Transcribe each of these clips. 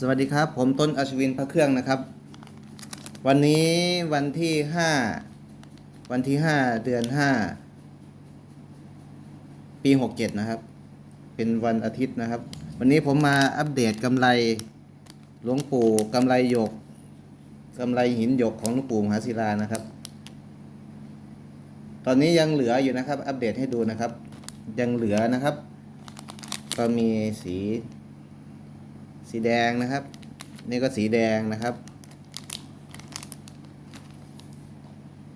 สวัสดีครับ ผมต้นอัชวินพระเครื่องนะครับ วันนี้วันที่ห้าวันที่ห้าเดือนห้าปีหกเจ็ดนะครับ เป็นวันอาทิตย์นะครับ วันนี้ผมมาอัปเดตกำไรหลวงปู่กำไรหยกกำไรหินหยกของหลวงปู่มหาศิลานะครับ ตอนนี้ยังเหลืออยู่นะครับ อัปเดตให้ดูนะครับ ยังเหลือนะครับ ก็มีสี สีแดงนะครับ นี่ก็สีแดงนะครับ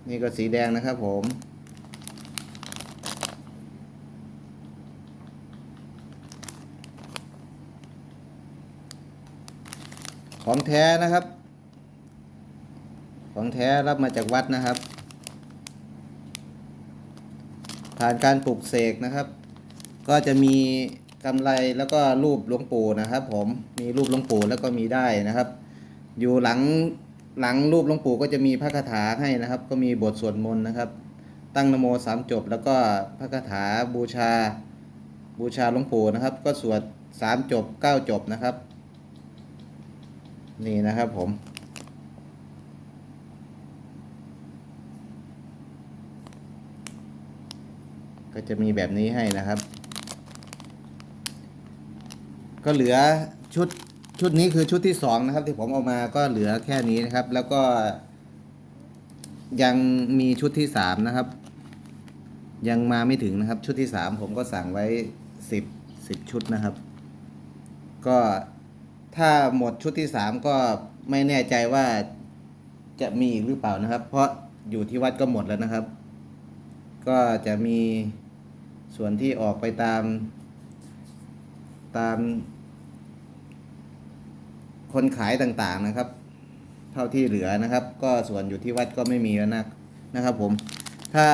นี่ก็สีแดงนะครับผมของแท้นะครับ ของแท้รับมาจากวัดนะครับ ผ่านการปลูกเสกนะครับ ก็จะมี กำไรแล้วก็รูปหลวงปู่นะครับ ผมมีรูปหลวงปู่แล้วก็มีได้นะครับ อยู่หลังหลังรูปหลวงปู่ก็จะมีพระคาถาให้นะครับ ก็มีบทสวดมนต์นะครับ ตั้งนโมสามจบ แล้วก็พระคาถาบูชาบูชาหลวงปู่นะครับ ก็สวดสามจบเก้าจบนะครับ นี่นะครับผม ก็จะมีแบบนี้ให้นะครับ ก็เหลือชุดชุดนี้คือชุดที่สองนะครับ ที่ผมเอามาก็เหลือแค่นี้นะครับ แล้วก็ ยังมีชุดที่สามนะครับ ยังมาไม่ถึงนะครับ ชุดที่สามผมก็สั่งไว้สิบสิบชุดนะครับ ก็ถ้าหมดชุดที่สามก็ไม่แน่ใจว่าจะมีอีกหรือเปล่านะครับ เพราะอยู่ที่วัดก็หมดแล้วนะครับ ก็จะมีส่วนที่ออกไปตาม ตาม คนขายต่างๆนะครับ เท่าที่เหลือนะครับ ก็ส่วนอยู่ที่วัดก็ไม่มีแล้วนะนะครับ ผมถ้า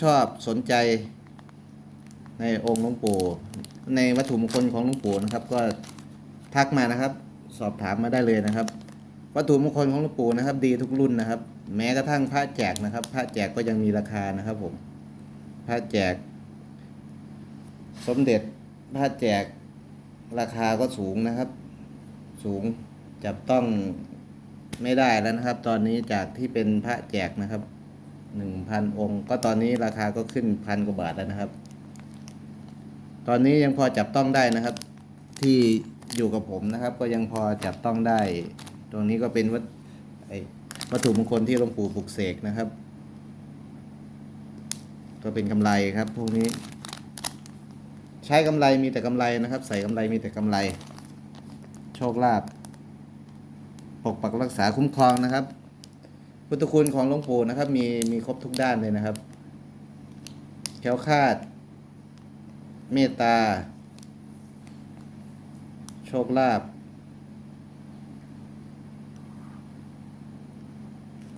ชอบสนใจในองค์หลวงปู่ในวัตถุมงคลของหลวงปู่นะครับ ก็ทักมานะครับ สอบถามมาได้เลยนะครับ วัตถุมงคลของหลวงปู่นะครับ ดีทุกรุ่นนะครับ แม้กระทั่งพระแจกนะครับ พระแจกก็ยังมีราคานะครับ ผมพระแจก สมเด็จพระแจกราคาก็สูงนะครับ สูงจับต้องไม่ได้แล้วนะครับ ตอนนี้จากที่เป็นพระแจกนะครับหนึ่งพันองค์ ก็ตอนนี้ราคาก็ขึ้นพันกว่าบาทแล้วนะครับ ตอนนี้ยังพอจับต้องได้นะครับ ที่อยู่กับผมนะครับ ก็ยังพอจับต้องได้ ตรงนี้ก็เป็นวัตวัตถุมงคลที่หลวงปู่ปลุกเสกนะครับ ก็เป็นกำไรครับพวกนี้ ช้กำไรมีแต่กำไรนะครับ ใส่กำไรมีแต่กำไร โชคลาภปกปักรักษาคุ้มครองนะครับ พุทธคุณของหลวงปู่นะครับ มีมีครบทุกด้านเลยนะครับแคล้วคาด เมตตา โชคลาภ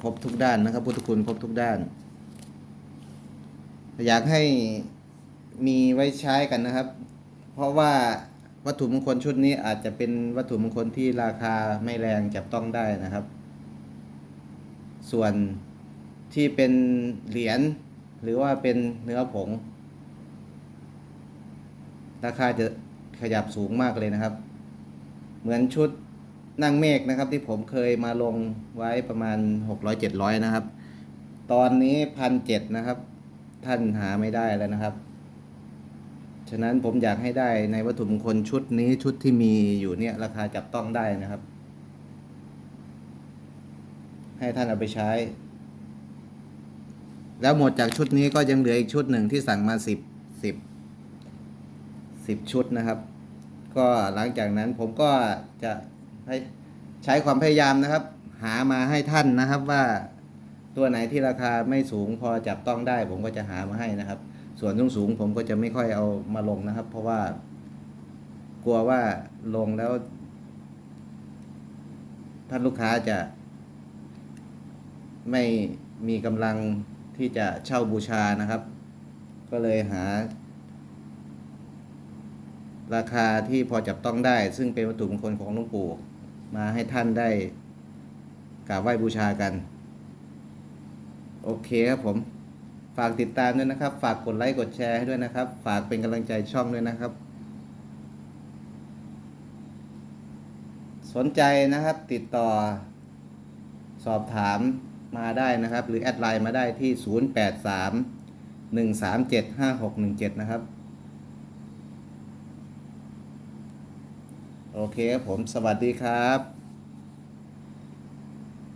ครบทุกด้านนะครับ พุทธคุณครบทุกด้าน อยากให้ มีไว้ใช้กันนะครับ เพราะว่าวัตถุมงคลชุดนี้อาจจะเป็นวัตถุมงคลที่ราคาไม่แรงจับต้องได้นะครับ ส่วนที่เป็นเหรียญหรือว่าเป็นเนื้อผง ราคาจะขยับสูงมากเลยนะครับ เหมือนชุดนั่งเมฆนะครับ ที่ผมเคยมาลงไว้ประมาณหกร้อยเจ็ดร้อยนะครับ ตอนนี้พันเจ็ดนะครับ ท่านหาไม่ได้แล้วนะครับ ฉะนั้นผมอยากให้ได้ในวัตถุมงคลชุดนี้ชุดที่มีอยู่เนี่ยราคาจับต้องได้นะครับ ให้ท่านเอาไปใช้ แล้วหมดจากชุดนี้ก็ยังเหลืออีกชุดหนึ่งที่สั่งมาสิบสิบสิบชุดนะครับ ก็หลังจากนั้นผมก็จะให้ใช้ความพยายามนะครับ หามาให้ท่านนะครับว่าตัวไหนที่ราคาไม่สูงพอจับต้องได้ ผมก็จะหามาให้นะครับ ส่วนสูงสูงๆผมก็จะไม่ค่อยเอามาลงนะครับ เพราะว่า กลัวว่าลงแล้ว ท่านลูกค้าจะ ไม่มีกำลังที่จะเช่าบูชานะครับ ก็เลยหา ราคาที่พอจับต้องได้ ซึ่งเป็นวัตถุมงคลของหลวงปู่มาให้ท่านได้กราบไหว้บูชากัน โอเคครับผม ฝากติดตามด้วยนะครับ ฝากกดไลค์กดแชร์ให้ด้วยนะครับ ฝากเป็นกำลังใจช่องด้วยนะครับ สนใจนะครับติดต่อ สอบถามมาได้นะครับ หรือแอดไลน์มาได้ที่ 083 137 5617 นะครับ โอเคครับผมสวัสดีครับ